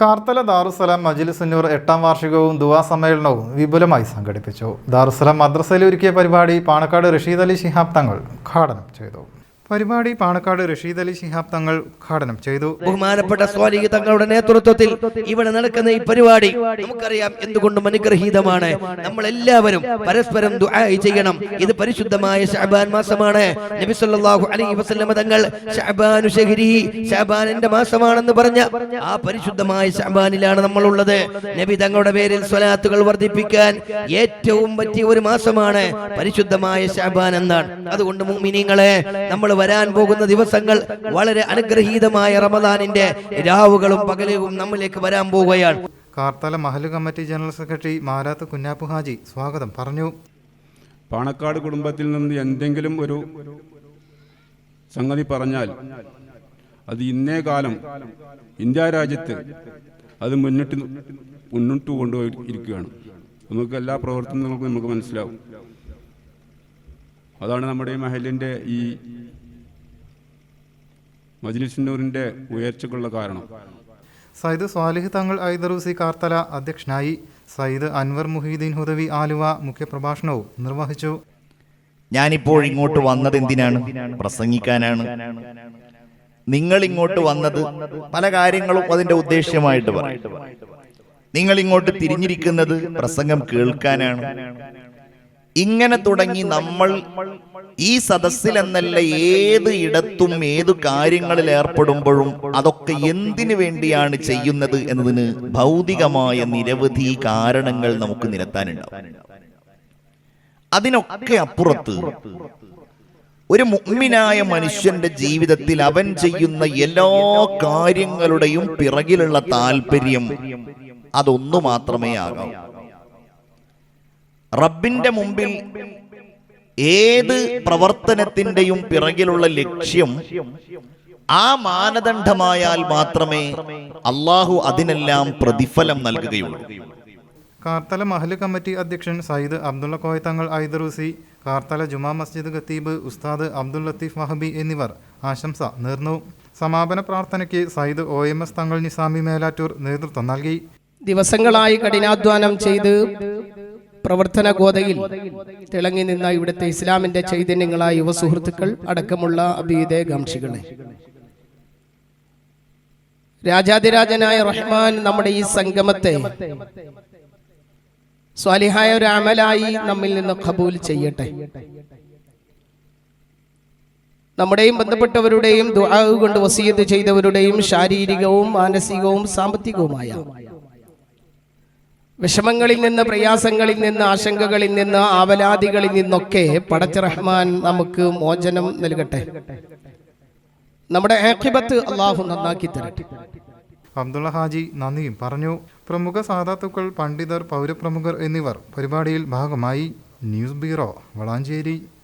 കാർത്തല ദാറുസലാം മജിലിസുന്നൂർ എട്ടാം വാർഷികവും ദുവാ സമ്മേളനവും വിപുലമായി സംഘടിപ്പിച്ചു. ദാറുസലാം മദ്രസയിൽ ഒരുക്കിയ പരിപാടി പാണക്കാട് റഷീദ് അലി ശിഹാബ് തങ്ങൾ ഉദ്ഘാടനം ചെയ്തു. പരിപാടി പാണക്കാട് റഷീദ് അലി ശിഹാബ് തങ്ങൾ ഉദ്ഘാടനം ചെയ്തു. ബഹുമാനപ്പെട്ട സ്വാലിഹ് തങ്ങളുടെ നേതൃത്വത്തിൽ ഇവിടെ നടക്കുന്ന ഈ പരിപാടി നമുക്കറിയാം എന്തുകൊണ്ടും അനുഗ്രഹീതമാണ്. നമ്മൾ എല്ലാവരും പരസ്പരം ദുആയി ചെയ്യണം. ഇത് പരിശുദ്ധമായ ഷഅബാൻ മാസമാണ്. നബി സല്ലല്ലാഹു അലൈഹി വസല്ലമ തങ്ങൾ ഷഅബാനു ഷഹബാൻ എന്റെ മാസമാണെന്ന് പറഞ്ഞ ആ പരിശുദ്ധമായ ഷഅബാനിലാണ് നമ്മൾ ഉള്ളത് നബി തങ്ങളുടെ പേരിൽ സ്വലാത്തുകൾ വർദ്ധിപ്പിക്കാൻ ഏറ്റവും പറ്റിയ ഒരു മാസമാണ് പരിശുദ്ധമായ ഷഅബാൻ എന്നാണ്. അതുകൊണ്ട് മുഅ്മിനീങ്ങളെ നമ്മൾ വരാൻ പോകുന്ന ദിവസങ്ങൾ വളരെ അനുഗ്രഹീതമായ റമദാനിന്റെ രാവുകളും പകലുകളും നമ്മിലേക്ക് വരാൻ പോവുകയാണ്. Karthala mahal committee general secretary Marath Kunjappu Haji സ്വാഗതം. പറഞ്ഞു. പാണക്കാട് കുടുംബത്തിൽ നിന്ന് എന്തെങ്കിലും ഒരു സംഗതി പറഞ്ഞാൽ അത് ഇന്നേ കാലം ഇന്ത്യ രാജ്യത്ത് അത് മുന്നിട്ട് മുന്നോട്ട് കൊണ്ടുപോയി ഇരിക്കുകയാണ് നമുക്ക് എല്ലാ പ്രവർത്തനങ്ങൾക്കും നമുക്ക് മനസ്സിലാവും. അതാണ് നമ്മുടെ ഈ മഹലിന്റെ ഈ മജ്ലിസിനൂറിന്റെ ഉയർച്ചക്കുള്ള കാരണം. സയ്യിദ് സ്വാലിഹ് തങ്ങൾ ഐദറൂസി കാർത്തല അധ്യക്ഷനായി സയ്യിദ് അൻവർ മുഹീദ്ദീൻ ഹുദവി ആലുവ മുഖ്യപ്രഭാഷണവും നിർവഹിച്ചു. ഞാനിപ്പോൾ ഇങ്ങോട്ട് വന്നത് എന്തിനാണ്? പ്രസംഗിക്കാനാണ്. നിങ്ങൾ ഇങ്ങോട്ട് വന്നത് പല കാര്യങ്ങളും അതിന്റെ ഉദ്ദേശ്യമായിട്ട് പറയും. നിങ്ങൾ ഇങ്ങോട്ട് തിരിഞ്ഞിരിക്കുന്നത് പ്രസംഗം കേൾക്കാനാണ്. ഇങ്ങനെ തുടങ്ങി നമ്മൾ ഈ സദസ്സിൽ എന്നല്ല ഏത് ഇടത്തും ഏത് കാര്യങ്ങളിൽ ഏർപ്പെടുമ്പോഴും അതൊക്കെ എന്തിനു വേണ്ടിയാണ് ചെയ്യുന്നത് എന്നതിന് ഭൗതികമായ നിരവധി കാരണങ്ങൾ നമുക്ക് നിരത്താനുണ്ടാവും. അതിനൊക്കെ അപ്പുറത്ത് ഒരു മുഗ്മിനായ മനുഷ്യന്റെ ജീവിതത്തിൽ അവൻ ചെയ്യുന്ന എല്ലാ കാര്യങ്ങളുടെയും പിറകിലുള്ള താല്പര്യം അതൊന്നു മാത്രമേ ആകാവൂ. റബ്ബിന്റെ മുമ്പിൽ ഏത് പ്രവർത്തനത്തിന്റെയും പിറകിലുള്ള ലക്ഷ്യം ആ മാനദണ്ഡമായാൽ മാത്രമേ അള്ളാഹു അതിനെല്ലാം പ്രതിഫലം നൽകുകയുള്ളൂ. കാർത്തല മഹൽ കമ്മിറ്റി അധ്യക്ഷൻ സയ്യിദ് അബ്ദുള്ള കോയ തങ്ങൾ ഐദറൂസി കാർത്തല ജുമാ മസ്ജിദ് ഖത്തീബ് ഉസ്താദ് അബ്ദുൽ ലത്തീഫ് മഹബി എന്നിവർ ആശംസ നേർന്നു. സമാപന പ്രാർത്ഥനയ്ക്ക് സയ്യിദ് ഒ എം എസ് തങ്ങൾ നിസാമി മേലാറ്റൂർ നേതൃത്വം നൽകി. ദിവസങ്ങളായി കഠിനാധ്വാനം ചെയ്ത് പ്രവർത്തന ഗോതയിൽ തിളങ്ങി നിന്ന ഇവിടുത്തെ ഇസ്ലാമിന്റെ ചൈതന്യങ്ങളായ യുവ സുഹൃത്തുക്കൾ അടക്കമുള്ള അഭീതകാംക്ഷികളെ. രാജാതിരാജനായ റഹ്മാൻ നമ്മുടെ ഈ സംഗമത്തെ സ്വാലിഹായ ഒരു അമലായി നമ്മിൽ നിന്ന് ഖബൂൽ ചെയ്യട്ടെ. നമ്മുടെയും ബന്ധപ്പെട്ടവരുടെയും ദുആ കൊണ്ട് വസീയത്ത് ചെയ്തവരുടെയും ശാരീരികവും മാനസികവും സാമ്പത്തികവുമായ വിഷമങ്ങളിൽ നിന്ന് പ്രയാസങ്ങളിൽ നിന്ന് ആശങ്കകളിൽ നിന്ന് ആവലാദികളിൽ നിന്നൊക്കെ പടച്ച റഹ്മാൻ നമുക്ക് മോചനം നൽകട്ടെ. നമ്മുടെ ആഖിബത്ത് അള്ളാഹു നന്നാക്കി തരട്ടെ. അബ്ദുള്ള ഹാജി നന്ദിയും പറഞ്ഞു. പ്രമുഖ സാധാത്തുക്കൾ പണ്ഡിതർ പൗരപ്രമുഖർ എന്നിവർ പരിപാടിയിൽ ഭാഗമായി ന്യൂസ് ബ്യൂറോ വളാഞ്ചേരി.